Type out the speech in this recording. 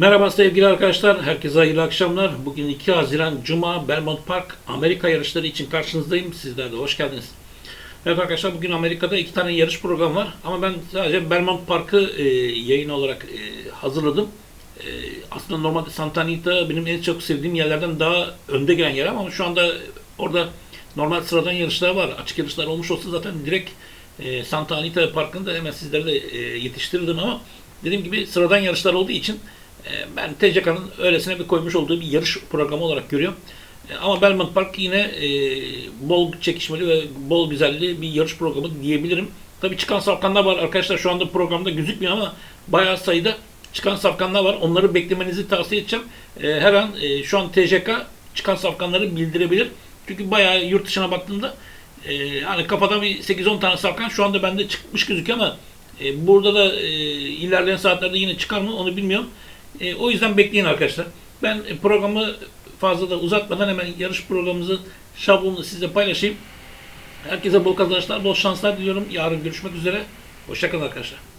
Merhaba sevgili arkadaşlar, herkese hayırlı akşamlar. Bugün 2 Haziran Cuma Belmont Park Amerika yarışları için karşınızdayım. Sizler de hoş geldiniz. Evet arkadaşlar bugün Amerika'da iki tane yarış programı var. Ama ben sadece Belmont Park'ı e, yayın olarak e, hazırladım. E, aslında normalde Santa Anita benim en çok sevdiğim yerlerden daha önde gelen yer ama şu anda orada normal sıradan yarışlar var. Açık yarışlar olmuş olsa zaten direkt e, Santa Anita Parkı'nda hemen sizlere de e, yetiştirirdim ama dediğim gibi sıradan yarışlar olduğu için ben TCK'nın öylesine bir koymuş olduğu bir yarış programı olarak görüyorum. E, Ama Belmont Park yine e, bol çekişmeli ve bol güzelli bir yarış programı diyebilirim. Tabii çıkan safkanlar var arkadaşlar şu anda programda gözükmüyor ama bayağı sayıda çıkan safkanlar var. Onları beklemenizi tavsiye edeceğim. E, Her an e, şu an TCK çıkan safkanları bildirebilir. Çünkü bayağı yurt dışına baktığımda e, hani kafadan bir 8-10 tane safkan şu anda bende çıkmış gözüküyor ama e, burada da e, ilerleyen saatlerde yine çıkar mı onu bilmiyorum. E, o yüzden bekleyin arkadaşlar. Ben e, programı fazla da uzatmadan hemen yarış programımızın şablonunu size paylaşayım. Herkese bol kazançlar, bol şanslar diliyorum. Yarın görüşmek üzere. Hoşçakalın arkadaşlar.